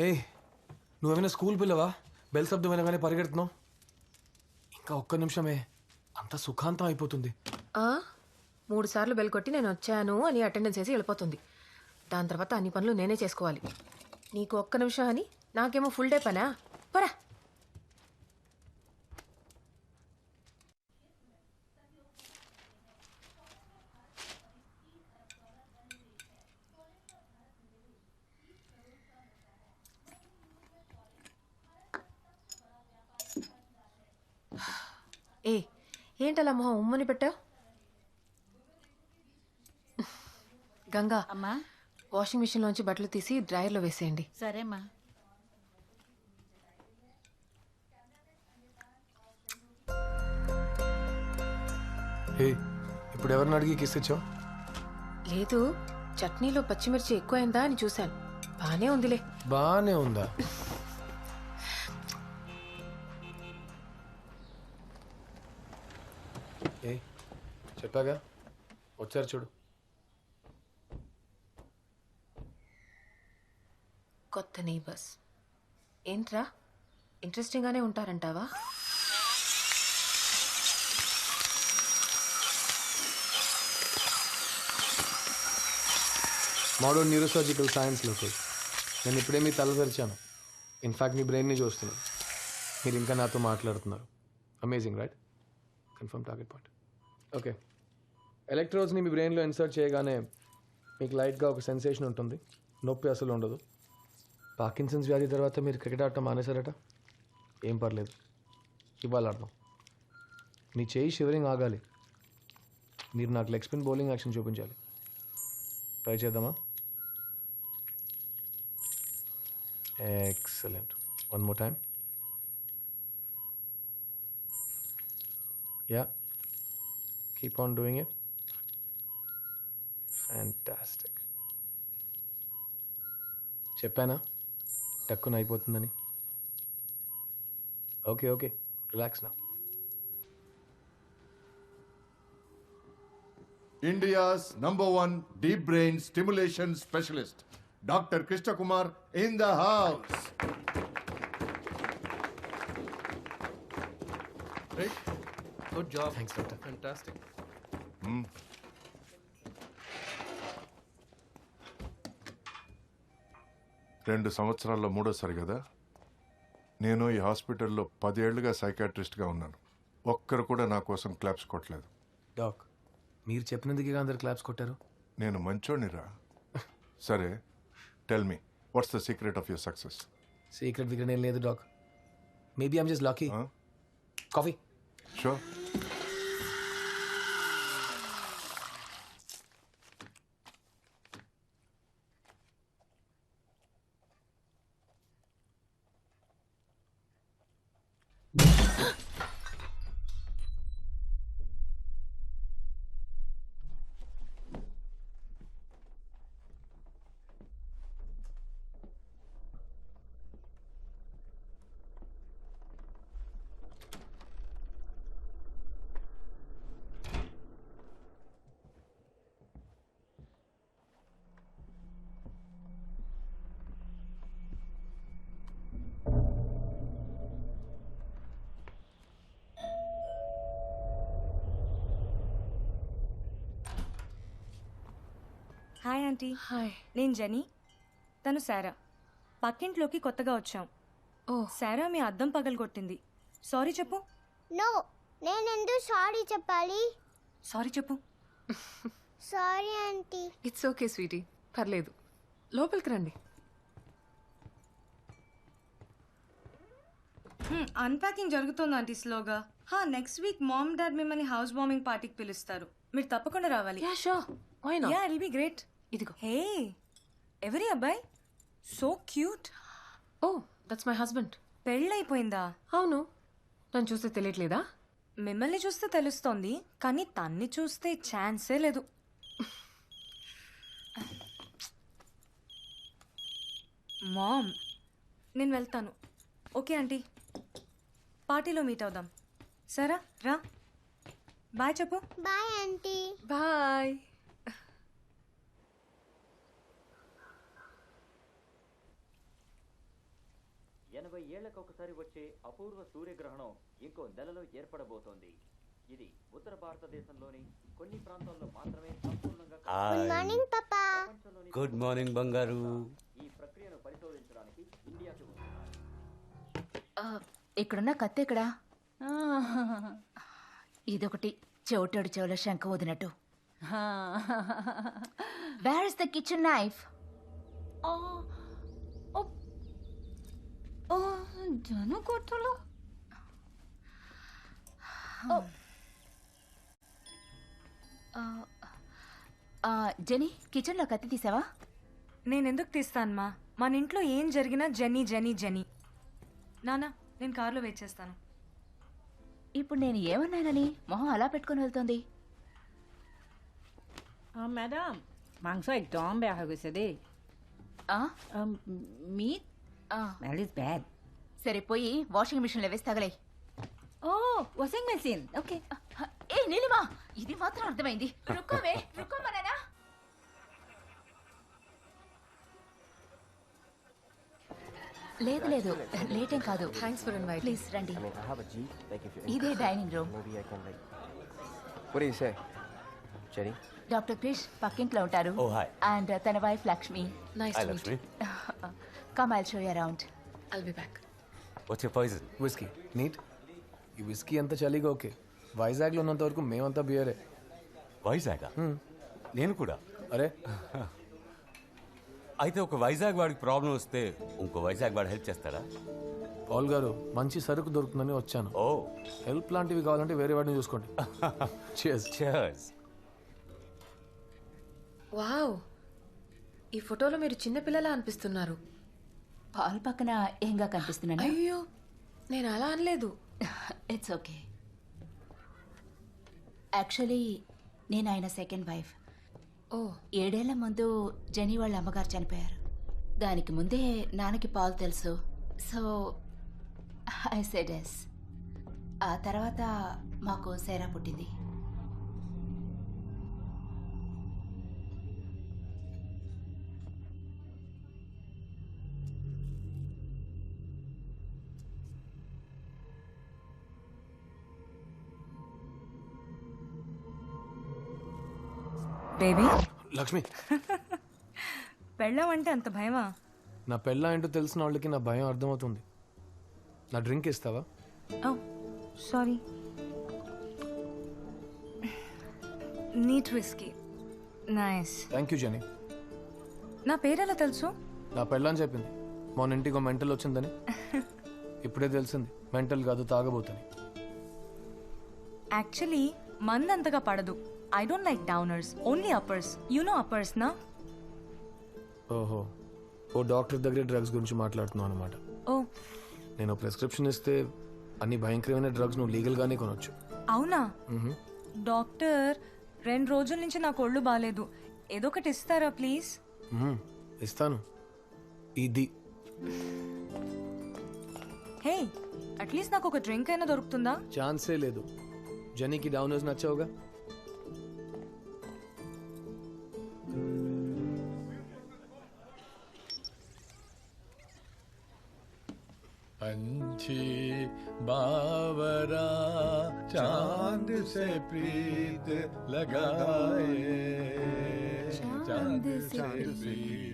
ఏ నువ్వేమైనా school పిల్లవా? Bell శబ్దం వినగానే పరిగెడుతున్నావు. ఇంకా ఒక్క నిమిషమే. అంత సుఖాంతం అయిపోతుంది. ఆ, మూడు సార్లు బెల్ కొట్టి నేను వచ్చాను అని అటెండెన్స్ వేసి వెళ్ళిపోతుంది. దాని తర్వాత అన్ని పనులు నేనే చేసుకోవాలి. నీకు ఒక్క నిమిషం అని? నాకేమో ఫుల్ డే పనా? ఏ ఏంటలా మొహం ఉమ్మని పెట్టావు? గంగా అమ్మా. వాషింగ్ మిషన్లోంచి బట్టలు తీసి డ్రైయర్లో వేసేయండి. సరేమ్మా. ఏ ఇప్పుడు ఎవరిని అడిగి కిస్ ఇచ్చావు? లేదు చట్నీలో పచ్చిమిర్చి ఎక్కువైందా అని చూశాను. బానే ఉందిలే. బాగానే ఉందా? చెప్పాగా వచ్చారు చూడు. కొత్త నైబర్స్ ఏంట్రా? ఇంట్రెస్టింగ్గానే ఉంటారంటావా? మోడర్న్ న్యూరోసర్జికల్ సైన్స్లోకి నేను ఇప్పుడే మీ తల తెరిచాను ఇన్ఫాక్ట్ మీ బ్రెయిన్ని చూస్తున్నాను. మీరు ఇంకా నాతో మాట్లాడుతున్నారు. Amazing right confirm target point okay ఎలక్ట్రోడ్స్ని మీ బ్రెయిన్లో ఇన్సర్ట్ చేయగానే మీకు లైట్గా ఒక సెన్సేషన్ ఉంటుంది. నొప్పి అసలు ఉండదు. పాకిన్సన్స్ వ్యాధి తర్వాత మీరు క్రికెట్ ఆడటం మానేశారట? ఏం పర్లేదు. ఇవాళ ఆడదాం. మీ చేయి షివరింగ్ ఆగాలి. మీరు నాకు లెగ్ స్పిన్ బౌలింగ్ యాక్షన్ చూపించాలి. ట్రై చేద్దామా? Excellent one more time yeah keep on doing it fantastic చెప్పానా టక్కున అయిపోతుందని ఓకే ఓకే రిలాక్స్ నా India's number one deep brain stimulation specialist, Dr. Krishna Kumar in the house. Right? Good job. Thanks, రెండు సంవత్సరాల్లో మూడోసారి కదా? నేను ఈ హాస్పిటల్లో పదేళ్ళుగా సైకాట్రిస్ట్గా ఉన్నాను. ఒక్కరు కూడా నా కోసం క్లాప్స్ కొట్టలేదు. డాక్ మీరు చెప్పినందుకే అందరు క్లాప్స్ కొట్టారు? నేను మంచోడినిరా సరే tell me what's the secret of your success secret విక్రెట్ ఏం లేదు doc. Maybe I'm just lucky coffee. Sure. Hi aunty. Hi. నేను జెనీ. తను శారా. పక్కింట్లోకి కొత్తగా వచ్చాం. ఓ. శారా మీ అద్దం పగలగొట్టింది. సారీ చెప్పు. నో నేనెందుకు సారీ చెప్పాలి? సారీ చెప్పు. Sorry aunty. It's okay sweety పర్లేదు. లోపలికి రండి. అన్పాకింగ్ జరుగుతుంది ఆంటీ స్లోగా. హా నెక్స్ట్ వీక్ మామ్ డాడ్ మిమ్మల్ని హౌస్ వార్మింగ్ పార్టీకి పిలుస్తారు. మీరు తప్పకుండా రావాలి. Yeah sure why not yeah it'll be great ఇదిగో. హే ఎవరి అబ్బాయి? So cute oh that's my husband పెళ్ళైపోయిందా? అవును. నన్ను చూస్తే తెలియట్లేదా? మిమ్మల్ని చూస్తే తెలుస్తోంది కానీ తన్ని చూస్తే ఛాన్సే లేదు. మామ్ నేను వెళ్తాను. Okay aunty. పార్టీలో మీట్ అవుదాం. సరా రా. బాయ్ చెప్పు. Bye aunty. బాయ్. ఎనభై ఏళ్ళకు ఒకసారి వచ్చే అపూర్వ సూర్యగ్రహణం ఇంకో నెలలో ఏర్పడబోతోంది. ఇది ఉత్తర భారతదేశంలోని కొన్ని ప్రాంతాల్లో మాత్రమే సంపూర్ణంగా గుడ్ మార్నింగ్ పాపా ప్రపంచంలోని గుడ్ మార్నింగ్ బంగారు ఈ ప్రక్రియను పరిశోధించడానికి ఇండియాకి వస్తున్నారు. ఇక్కడున్న కత్తి ఎక్కడా? ఇదొకటి. చెవిటోడు చెవుల శంఖ వదినట్టు where is the kitchen knife జను కొట్టులో జెనీ కిచెన్లో కత్తి తీసావా నేను ఎందుకు తీస్తాను మా మన ఇంట్లో ఏం జరిగినా జెనీ జెనీ జెనీ నానా నేను కార్లో వెయిట్ చేస్తాను ఇప్పుడు నేను ఏమన్నానని మొహం అలా పెట్టుకొని వెళ్తోంది Uh, madam, মাংস একদম বেয়া হৈ গৈছে দেই ఆ, মিট స్మెల్ ఇస్ బ్యాడ్. సరే పోయి వాషింగ్ మిషన్లో వేసి తగలే ఓ వాషింగ్ మెషిన్. ఓకే. ఏ నీలిమా? ఇది మాత్రం అర్థమైంది. రుక్కోవే రుక్కోమనేనా లేదు లేదు. లేటేం కాదు. థ్యాంక్స్ ఫర్ ఇన్వైట్ ప్లీజ్ రండి. ఇదే dining room What do doctor Krish పక్కింట్లో ఉంటారు. Oh, hi. అండ్ uh, తన wife Lakshmi nice Hi, Lakshmi. To Lakshmi come I'll show around I'll be back వచ్చే పాయిజన్ విస్కీ నీట్ ఈ whisky అంత చలిగా okay. వైజాగ్లో ఉన్నంత వరకు మేమంతా బియరే వైజాగ్ నేను కూడా. అరే. అయితే ఒక వైజాగ్ వాడికి ప్రాబ్లం వస్తే ఇంకో వైజాగ్ వాడు హెల్ప్ చేస్తాడా? పాల్ గారు మంచి సరుకు దొరుకుతుందని వచ్చాను. ఓ. హెల్ప్ లాంటివి కావాలంటే వేరే వాడిని చూసుకోండి. చేస్ చర్స్ వావ్. ఈ ఫోటోలో మీరు చిన్నపిల్లలా అనిపిస్తున్నారు. పాల్ పక్కన ఏంగా కనిపిస్తున్నాను అయ్యో నేను అలా అనలేదు. ఇట్స్ ఓకే యాక్చువల్లీ నేను ఆయన సెకండ్ వైఫ్ ఓ. ఏడేళ్ళ ముందు జెనీ వాళ్ళ అమ్మగారు చనిపోయారు. దానికి ముందే నాన్నకి పాలు తెలుసు. సో ఐ సెడ్ ఎస్ ఆ తర్వాత మాకు సేరా పుట్టింది. బేబీ లక్ష్మి. పెళ్ళం అంటే అంత భయమా? నా పెళ్ళ ఏంటో తెలిసిన వాళ్ళకి నా భయం అర్థమవుతుంది. నా డ్రింక్ ఇస్తావా? Sorry. Neat whisky. Nice. Thank you Jenny నా పేరెలా తెలుసు? నా పెళ్ళని చెప్పింది. మొన్న ఇంటికి మెంటల్ వచ్చిందని. ఇప్పుడే తెలిసింది. మెంటల్ కాదు తాగబోతుంది యాక్చువల్లీ మంది అంతగా పడదు. I don't like downers only uppers you know uppers నా ఓహో. ఓ డాక్టర్ దగ్గర డ్రగ్స్ గురించి మాట్లాడుతున్నావు అనమాట ఓ. నేను ప్రిస్క్రిప్షన్ ఇస్తే అన్ని భయంకరమైన డ్రగ్స్ నువ్వు లీగల్గానే కొనొచ్చు. అవునా? డాక్టర్ రెండు రోజుల నుంచి నాకు ఒళ్ళు బాగాలేదు ఏదో ఒకటి ఇస్తారా ప్లీజ్? మ్మ్. ఇస్తాను. ఇది. హే అట్లీస్ట్ నాకు ఒక డ్రింక్ అయినా దొరుకుతుందా? ఛాన్సే లేదు. జనీకి డౌనర్స్ నచ్చావుగా? पंछी बावरा चाँद से प्रीत लगाए। चाँद से प्रीत